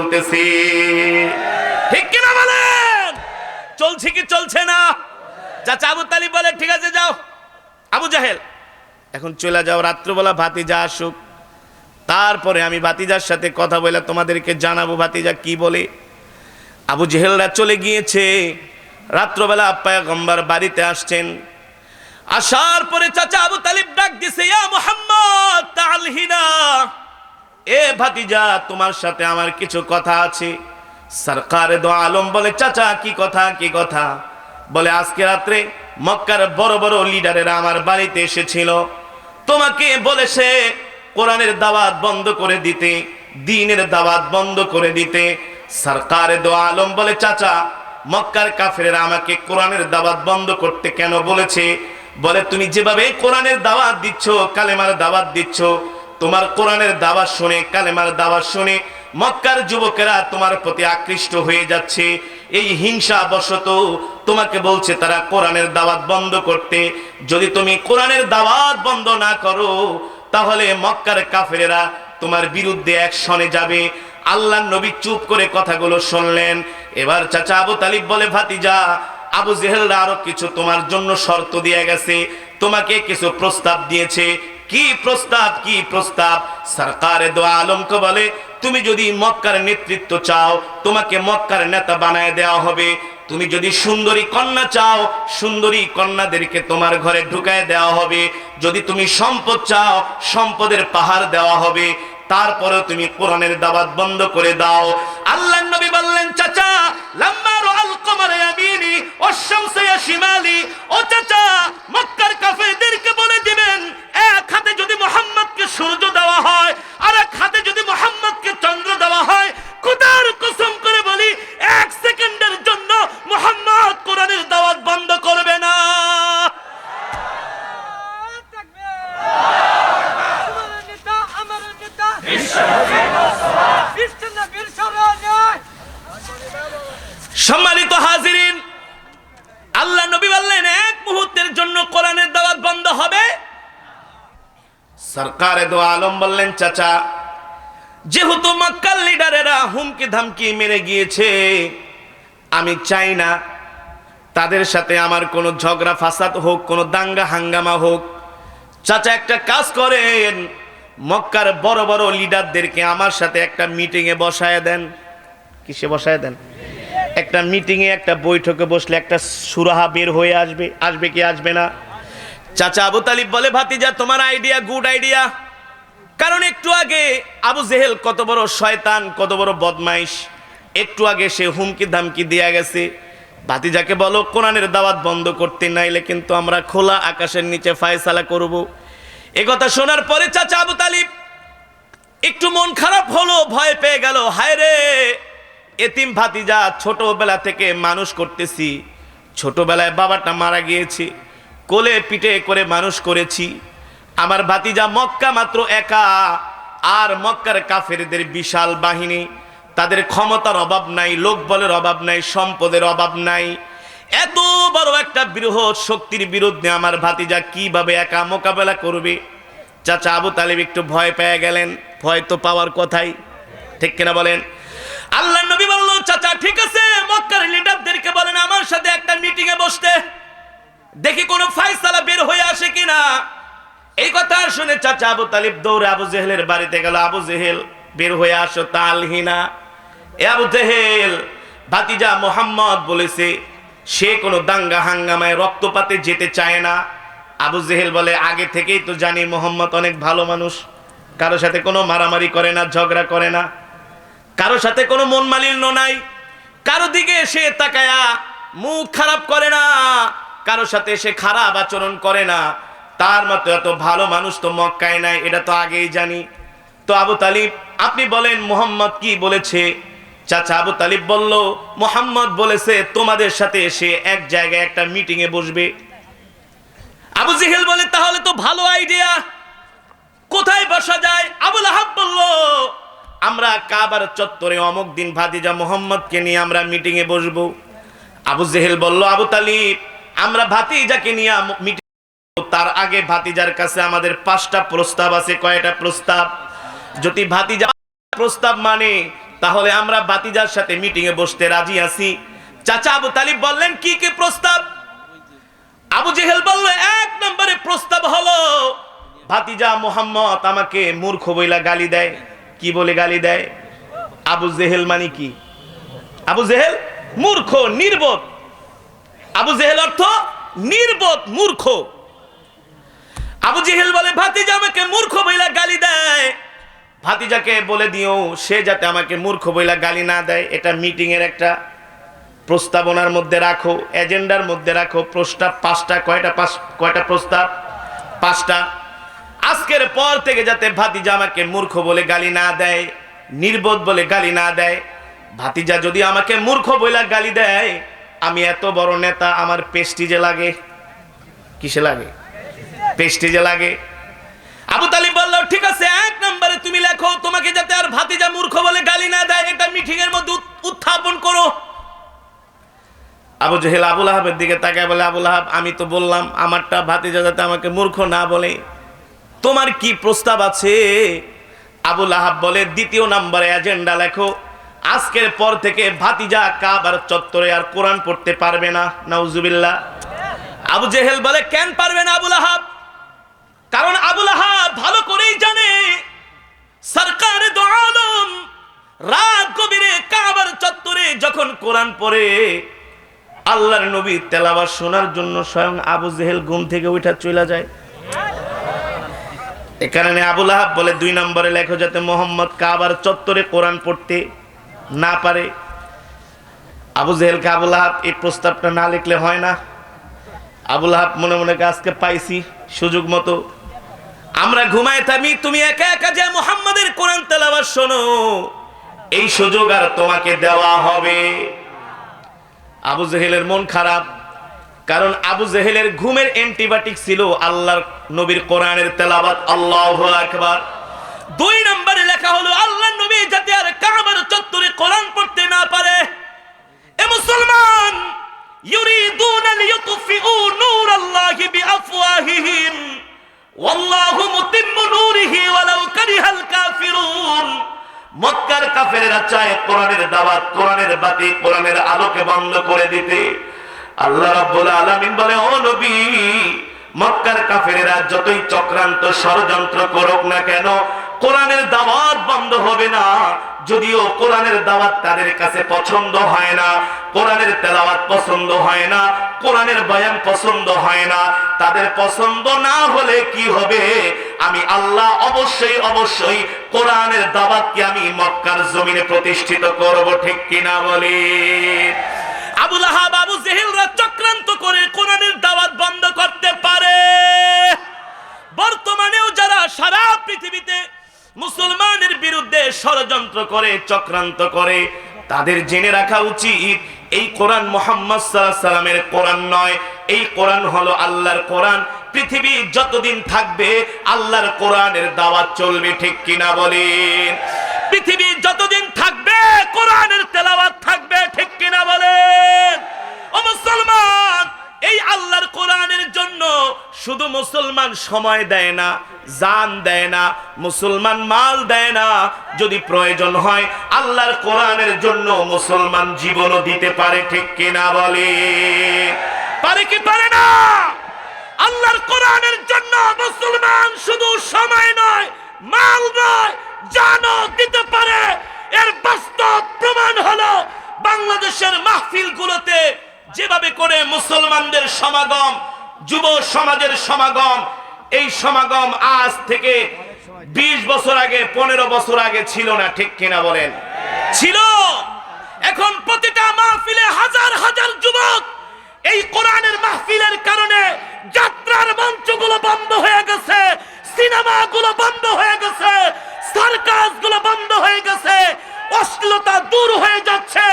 চলতেছে। ঠিক কিনা বলেন? চলছে কি চলছে না? চাচা আবু তালিব বলে, ঠিক আছে, যাও। আবু জাহেল, এখন চলে যাও, রাত্রবেলা ভাতিজা আসুক। তারপরে আমি ভাতিজার সাথে কথা বলে তোমাদেরকে জানাব, ভাতিজা কি বলে? আবু জেহেলরা চলে গিয়েছে। রাত্রবেলা পায়গম্বর বাড়িতে আসছেন। আসার পরে চাচা আবু তালিব ডাক দিছে, ইয়া মুহাম্মদ, তালহিনা। এ ভাতিজা, তোমার সাথে আমার কিছু কথা আছে। সরকারে দো আলম বলে, চাচা, কি কথা কি কথা? বলে, আজকে রাত্রে মক্কার বড় বড় লিডারেরা আমার বাড়িতে এসেছিল। তোমাকে বলেছে, কোরআনের দাওয়াত বন্ধ করে দিতে, দিনের দাওয়াত বন্ধ করে দিতে। সরকারে দো আলম বলে, চাচা, মক্কার কাফেরেরা আমাকে কোরআনের দাওয়াত বন্ধ করতে কেন বলেছে? বলে, তুমি যেভাবে কোরআনের দাওয়াত দিচ্ছ, কালেমার দাওয়াত দিচ্ছ তোমার কোরআনের দাওয়াত শুনে, কালেমার দাওয়াত শুনে মক্কার যুবকেরা তোমার প্রতি আকৃষ্ট হয়ে যাচ্ছে। এই হিংসা বশত তোমাকে বলছে তারা কোরআনের দাওয়াত বন্ধ করতে। যদি তুমি কোরআনের দাওয়াত বন্ধ না করো, তাহলে মক্কার কাফেরেরা তোমার বিরুদ্ধে অ্যাকশনে যাবে। আল্লাহ নবী চুপ করে কথাগুলো শুনলেন। এবার চাচা আবু তালিব বলে, ভাতিজা, আবু জেহেলরা আরও কিছু তোমার জন্য শর্ত দিয়ে গেছে। তোমাকে কিছু প্রস্তাব দিয়েছে। কি প্রস্তাব কি প্রস্তাব? সরকারে আলমকে বলে, তুমি যদি মক্কার নেতৃত্ব চাও, তোমাকে মক্কার নেতা বানায় দেওয়া হবে। তুমি যদি সুন্দরী কন্যা চাও, সুন্দরী কন্যাদেরকে তোমার ঘরে ঢুকায় দেওয়া হবে। যদি তুমি সম্পদ চাও, সম্পদের পাহাড় দেওয়া হবে। তারপরে তুমি কোরআনের দাওয়াত বন্ধ করে দাও। আল্লাহ নবী বললেন, চাচা লাম্মার আল কমারে আমিনি, ও শামসে শিমালি, ও চাচা সরকারে দো আলম বললেন, চাচা, যেহেতু মক্কার লিডারেরা হুমকি ধামকি মেরে গিয়েছে, আমি চাই না তাদের সাথে আমার কোনো ঝগড়া ফাসাদ হোক, কোনো দাঙ্গা হাঙ্গামা হোক। চাচা, একটা কাজ করেন, মক্কার বড় বড় লিডারদেরকে আমার সাথে একটা মিটিংয়ে বসায় দেন। কিসে বসায় দেন? একটা মিটিংয়ে একটা বৈঠকে বসলে একটা সুরাহা বের হয়ে আসবে আসবে কি আসবে না? চাচা আবু তালিব বলে, ভাতিজা, তোমার আইডিয়া গুড আইডিয়া কারণ একটু আগে আবু জেহেল কত বড় শয়তান, কত বড় বদমাইশ। একটু আগে সে হুমকি ধামকি দিয়া গেছে। ভাতিজাকে বলো, কোরআনের দাওয়াত বন্ধ করতে নাইলে কিন্তু আমরা খোলা আকাশের নিচে ফায়সালা করব। এ কথা শোনার পরে চাচা আবু তালিব একটু মন খারাপ হলো, ভয় পেয়ে গেল। হায় রে, এতিম ভাতিজা, ছোটবেলা থেকে মানুষ করতেছি। ছোটবেলায় বাবাটা মারা গিয়েছে। কোলে পিঠে করে মানুষ করেছি। আমার ভাতিজা মক্কা মাত্র একা, আর মক্কার কাফেরদের বিশাল বাহিনী। তাদের ক্ষমতার অভাব নাই, লোক বলের অভাব নাই, সম্পদের অভাব নাই। এত বড় একটা বৃহৎ শক্তির বিরুদ্ধে আমার ভাতিজা কীভাবে একা মোকাবেলা করবে? চাচা আবু তালিব একটু ভয় পেয়ে গেলেন, ভয় তো পাওয়ার কথাই। ঠিক কিনা বলেন? আল্লাহ নবী বলল, চাচা, ঠিক আছে, মক্কার লিডারদেরকে বলেন, আমার সাথে একটা মিটিং এ বসতে। দেখি কোনো ফাইসালা বের হয়ে আসে কিনা? এই কথা শুনে চাচা আবু তালিব দৌড়ে আবু জেহেলের বাড়িতে গেল। আবু জেহেল, বের হয়ে আসো, তালহিনা। এ আবু জেহেল, ভাতিজা মোহাম্মদ বলেছে, সে কোনো দাঙ্গা হাঙ্গামায় রক্তপাতে যেতে চায় না। আবু জেহেল বলে, আগে থেকেই তো জানি মোহাম্মদ অনেক ভালো মানুষ। কারও সাথে কোনো মারামারি করে না, ঝগড়া করে না। কারও সাথে কোনো মন মালিন্য নাই। কারও দিকে সে তাকায়া মুখ খারাপ করে না। কারও সাথে সে খারাপ আচরণ করে না। তার মতো এত ভালো মানুষ তো মক্কায় নাই, এটা তো আগেই জানি। তো আবু তালিব, আপনি বলেন মোহাম্মদ কি বলেছে? চাচা আবু তালিব বলল, মোহাম্মদ বলেছে তোমাদের সাথে এসে এক জায়গায় একটা মিটিং এ বসবে। আবু জিহেল বলে, তাহলে তো ভালো আইডিয়া কোথায় বসা যায়? আবুল আহাব বলল, আমরা কাবার চত্বরে অমুক দিন ভাতিজা মোহাম্মদকে নিয়ে আমরা মিটিং এ বসবো। আবু জেহেল বলল, আবু তালিব আমরা ভাতিজাকে নিয়ে তার আগে ভাতিজার কাছে আমাদের পাঁচটা প্রস্তাব আছে। কয়টা প্রস্তাব? যদি ভাতিজা প্রস্তাব মানে তাহলে আমরা ভাতিজার সাথে মিটিং এ বসতে রাজি আছি। চাচা আবু তালিব বললেন, কি কি প্রস্তাব? আবু জেহেল বলল, এক নম্বরে প্রস্তাব হলো, ভাতিজা মোহাম্মদ আমাকে মূর্খ বইলা গালি দেয়। কি বলে গালি দেয়? আবু জেহেল মানে কি? আবু জেহেল মূর্খ, নির্বোধ। আবু জেহেল অর্থ নির্বোধ, মূর্খ। আবু জেহেল বলে, ভাতিজা আমাকে মূর্খ বইলা গালি দেয়। ভাতিজাকে বলে দিও, সে যাতে আমাকে মূর্খ বইলা গালি না দেয়। এটা মিটিং এর একটা প্রস্তাবনার মধ্যে রাখো, এজেন্ডার মধ্যে রাখো। প্রস্তাব পাঁচটা, কয়টা পাঁচ, কয়টা প্রস্তাব? পাঁচটা। আজকের পর থেকে যাতে ভাতিজা আমাকে মূর্খ বলে গালি না দেয়, নির্বোধ বলে গালি না দেয়, ভাতিজা যদি আমাকে মূর্খ বইলা গালি দেয় আমি এত বড় নেতা, আমার পেস্টিজে লাগে। কিসে লাগে? পেস্টিজে লাগে। আবু তালিব বলল, ঠিক আছে, এক নম্বরে তুমি লেখো, তোমাকে যাতে আর ভাতিজা মূর্খ বলে গালি না দেয়, এটা মিটিং এর মধ্যে উত্থাপন করো। আবু জহেল আবুল আহাবের দিকে তাকায় বলে, আবুল আহাব, আমি তো বললাম, আমারটা ভাতিজা যাতে আমাকে মূর্খ না বলে। তোমার কি প্রস্তাব আছে? আবুল আহাব বলে, দ্বিতীয় নম্বরে এজেন্ডা লেখো। আজকের পর থেকে ভাতিজা কাবার চত্বরে আর কোরআন পড়তে পারবে না। নাউজুবিল্লাহ। আবু জেহেল বলে, কেন পারবে না আবুল আহাব? কারণ আবুল আহাব ভালো করেই জানে, সরকার আলম রাত গভীরে কাবার চত্বরে যখন কোরআন পড়ে, আল্লাহর নবী তেলাওয়াত শোনার জন্য স্বয়ং আবু জেহেল ঘুম থেকে উঠা চলে যায়। এ আবুল আহাব বলে, দুই নম্বরে লেখো যাতে মোহাম্মদ কাবার চত্বরে কোরআন পড়তে না পারে। আবু জেহেলকে আবুল আহাব, এই প্রস্তাবটা না লিখলে হয় না। আবুল আহাব মনে মনে আজকে পাইছি, সুযোগ মতো। আমরা ঘুমায় থামি, তুমি একা একা যে মোহাম্মদের কোরআন তেলাওয়াত শোনো, এই সুযোগ আর তোমাকে দেওয়া হবে। আবু জেহেলের মন খারাপ, কারণ আবু জেহেলের ঘুমের অ্যান্টিবায়োটিক ছিল আল্লাহর নবীর কোরআনের তেলাবাত আল্লাহ আকবার। দুই নম্বরে লেখা হলো আল্লাহ নবী যাতে আর কাবার চত্বরে কোরআন পড়তে না পারে এ মুসলমান يريدون ليطفئوا نور الله بأفواههم والله متم نوره ولو كره الكافرون মক্কার কাফেরেরা চায় কোরআনের দাওয়াত কোরআনের বাতি কোরআনের আলোকে বন্ধ করে দিতে আল্লাহ রাব্বুল আলামিন বলে ও নবী মক্কার কাফেরেরা যতই চক্রান্ত ষড়যন্ত্র করুক না কেন কোরআনের দাওয়াত বন্ধ হবে না। যদিও কোরআনের দাওয়াত তাদের কাছে পছন্দ হয় না, কোরআনের তেলাওয়াত পছন্দ হয় না, কোরআনের বয়ান পছন্দ হয় না। তাদের পছন্দ না হলে কি হবে? আমি আল্লাহ অবশ্যই অবশ্যই কোরআনের দাওয়াতকে আমি মক্কার জমিনে প্রতিষ্ঠিত করব, ঠিক কিনা বলি আবুল আহাব আবু জেহেলরা চক্রান্ত করে কোরআনের দাওয়াত বন্ধ করতে পারে বর্তমানেও যারা সারা পৃথিবীতে মুসলমানের বিরুদ্ধে ষড়যন্ত্র করে, চক্রান্ত করে, তাদের জেনে রাখা উচিত, এই কোরআন মোহাম্মদ সাল্লামের কোরআন নয়, এই কোরআন হলো আল্লাহর কোরআন, পৃথিবী যতদিন থাকবে, আল্লাহর কোরআনের দাওয়াত চলবে, ঠিক কিনা বলেন? পৃথিবী যতদিন থাকবে, কোরআনের তেলাওয়াত থাকবে, ঠিক কিনা বলেন? ও মুসলমান, এই আল্লাহর কোরআনের জন্য শুধু মুসলমান সময় দেয় না জান দেয় না, মুসলমান মাল দেয় না। যদি প্রয়োজন হয়, আল্লাহর কোরআনের জন্য মুসলমান জীবনও দিতে পারে, ঠিক কিনা বলে? পারে কি পারে না? আল্লাহর কোরআনের জন্য মুসলমান শুধু সময় নয়, মাল নয়, জানও দিতে পারে। এর বাস্তব প্রমাণ হলো, বাংলাদেশের মাহফিলগুলোতে যেভাবে করে মুসলমানদের সমাগম, যুব সমাজের সমাগম এই সমাগম আজ থেকে বিশ বছর আগে, পনেরো বছর আগে ছিল না, ঠিক কিনা বলেন? ছিল। এখন প্রতিটা মাহফিলে হাজার হাজার যুবক এই কোরআনের মাহফিলের কারণে যাত্রার মঞ্চগুলো বন্ধ হয়ে গেছে, সিনেমাগুলো বন্ধ হয়ে গেছে সার্কাসগুলো বন্ধ হয়ে গেছে, অশ্লীলতা দূর হয়ে যাচ্ছে।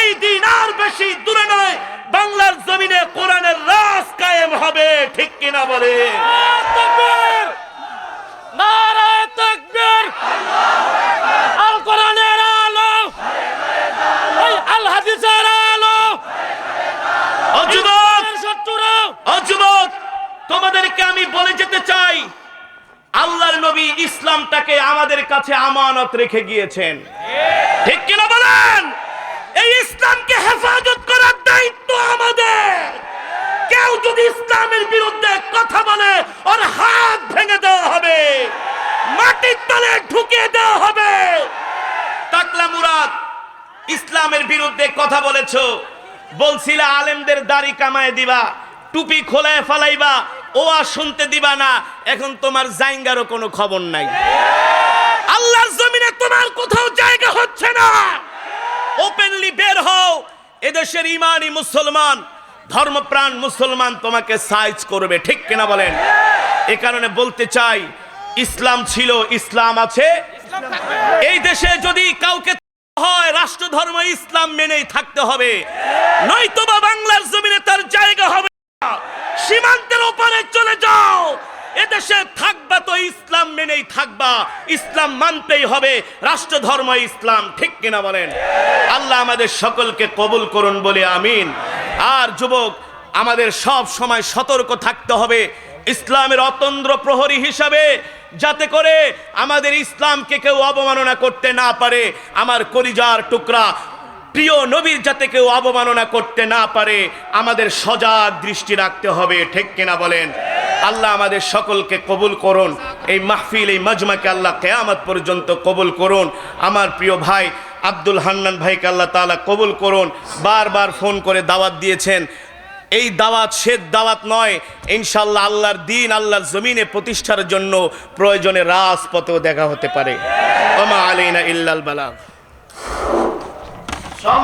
এই দিন আর বেশি দূরে নয়, বাংলার জমিনে কোরআনের রাজ কায়েম হবে, ঠিক কিনা বলে তোমাদেরকে আমি বলে যেতে চাই আল্লাহর নবী ইসলামটাকে আমাদের কাছে আমানত রেখে গিয়েছেন। ঠিক কিনা বলেন? এই ইসলামকে হেফাজত করার দায়িত্ব আমাদের। কেউ যদি ইসলামের বিরুদ্ধে কথা বলে, ওর হাত ভেঙে দেওয়া হবে। মাটির তলে ঢুকিয়ে দেওয়া হবে। তাকলা মুরাদ, ইসলামের বিরুদ্ধে কথা বলেছ। বলছিলা, আলেমদের দাড়ি কামায় দিবা, টুপি খোলায় ফালাইবা ও আর শুনতে দিবা না। এখন তোমার জাইঙ্গারও কোনো খবর নাই। আল্লাহর জমিনে তোমার কোথাও জায়গা হচ্ছে না। ওপেনলি বের হও, এদেশের ইমানি মুসলমান। ধর্মপ্রাণ মুসলমান তোমাকে সাইজ করবে, ঠিক কিনা বলেন? এ কারণে বলতে চাই, ইসলাম ছিল, ইসলাম আছে। এই দেশে যদি কাউকে হয় রাষ্ট্র ধর্ম ইসলাম মেনেই থাকতে হবে। নয়তো বা বাংলার জমিনে তার জায়গা হবে। সীমান্তের ওপারে চলে যাও। এদেশে থাকবা তো ইসলাম মেনেই থাকবা। ইসলাম মানতেই হবে রাষ্ট্র ধর্ম ইসলাম, ঠিক কিনা বলেন? আল্লাহ আমাদের সকলকে কবুল করুন বলে আমিন। আর যুবক, আমাদের সব সময় সতর্ক থাকতে হবে ইসলামের অতন্দ্র প্রহরী হিসাবে, যাতে করে আমাদের ইসলামকে কেউ অবমাননা করতে না পারে, আমার কলিজার টুকরা। প্রিয় নবীর যাতে কেউ অবমাননা করতে না পারে, আমাদের সজাগ দৃষ্টি রাখতে হবে, ঠিক কিনা বলেন? আল্লাহ আমাদের সকলকে কবুল করুন, এই মাহফিল, এই মাজমাকে আল্লাহ কেয়ামত পর্যন্ত কবুল করুন। আমার প্রিয় ভাই আব্দুল হান্নান ভাইকে আল্লাহ তালা কবুল করুন। বারবার ফোন করে দাওয়াত দিয়েছেন। এই দাওয়াত শেষ দাওয়াত নয়। ইনশাল্লাহ আল্লাহর দিন, আল্লাহর জমিনে প্রতিষ্ঠার জন্য প্রয়োজনে রাজপথেও দেখা হতে পারে। ওমা আলাইনা ইল্লাল বালাগ।